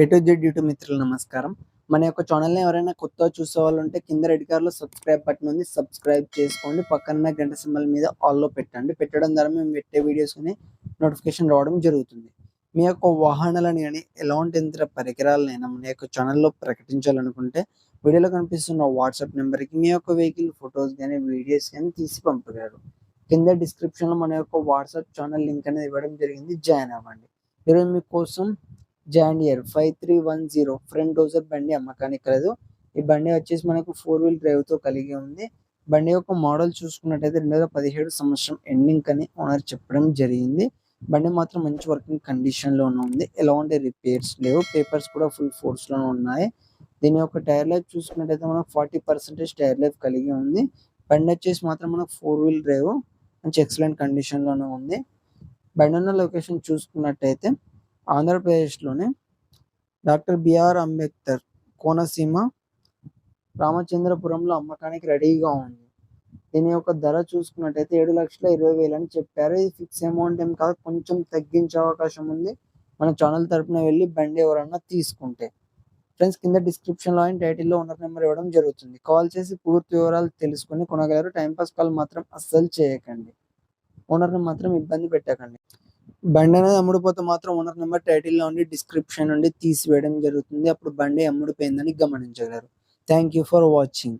ఎటు Z YouTube మిత్రులు నమస్కారం. మన యొక్క ఛానల్ని ఎవరైనా కొత్తగా చూసే వాళ్ళు ఉంటే కింద రెడ్ కార్లో సబ్స్క్రైబ్ బటన్ ఉంది. సబ్స్క్రైబ్ చేసుకోండి. పక్కన గంట సింబల్ మీద ఆల్లో పెట్టండి. పెట్టడం ద్వారా మేము పెట్టే వీడియోస్ని నోటిఫికేషన్ రావడం జరుగుతుంది. మీ యొక్క వాహనాలను కానీ ఎలాంటి ఇతర పరికరాలనైనా మన యొక్క ఛానల్లో ప్రకటించాలనుకుంటే వీడియోలో కనిపిస్తున్న వాట్సాప్ నెంబర్కి మీ యొక్క వెహికల్ ఫొటోస్ కానీ వీడియోస్ కానీ తీసి పంపగలరు కింద డిస్క్రిప్షన్లో మన యొక్క వాట్సాప్ ఛానల్ లింక్ అనేది ఇవ్వడం జరిగింది. జాయిన్ అవ్వండి. ఈరోజు మీకోసం John Deere five three one zero front dozer బండి అమ్మకానికి కలదు. ఈ బండి వచ్చేసి మనకు ఫోర్ వీల్ డ్రైవ్తో కలిగి ఉంది. బండి యొక్క మోడల్ చూసుకున్నట్టయితే రెండు వేల పదిహేడు సంవత్సరం ఎండింగ్ అని ఓనర్ చెప్పడం జరిగింది. బండి మాత్రం మంచి వర్కింగ్ కండిషన్లో ఉంది. ఎలాంటి రిపేర్స్ లేవు. పేపర్స్ కూడా ఫుల్ ఫోర్స్లోనే ఉన్నాయి. దీని యొక్క టైర్ లైఫ్ చూసుకున్నట్టయితే మనకు ఫార్టీ పర్సెంటేజ్ టైర్ లైఫ్ కలిగి ఉంది. బండి వచ్చేసి మాత్రం మనకు ఫోర్ వీల్ డ్రైవ్ మంచి ఎక్సలెంట్ కండిషన్లోనే ఉంది. బండి ఉన్న లొకేషన్ చూసుకున్నట్టయితే ఆంధ్రప్రదేశ్లోని డాక్టర్ బిఆర్ అంబేద్కర్ కోనసీమ రామచంద్రపురంలో అమ్మకానికి రెడీగా ఉంది. దీని యొక్క ధర చూసుకున్నట్టయితే ఏడు లక్షల ఇరవై వేలు అని చెప్పారు. ఇది ఫిక్స్ అమౌంట్ ఏం కాదు కొంచెం తగ్గించే అవకాశం ఉంది. మన ఛానల్ తరపున వెళ్ళి బండి ఎవరన్నా తీసుకుంటే. ఫ్రెండ్స్ కింద డిస్క్రిప్షన్లో అండ్ టైటిల్లో ఓనర్ నెంబర్ ఇవ్వడం జరుగుతుంది. కాల్ చేసి పూర్తి వివరాలు తెలుసుకొని కొనగలరు. టైంపాస్ కాల్ మాత్రం అస్సలు చేయకండి. ఓనర్ని మాత్రం ఇబ్బంది పెట్టకండి. బండి అనేది అమ్ముడుపోతే మాత్రం ఓనర్ నెంబర్ టైటిల్లో ఉండి డిస్క్రిప్షన్ నుండి తీసివేయడం జరుగుతుంది. అప్పుడు బండి అమ్ముడుపోయిందని గమనించగలరు. Thank you for watching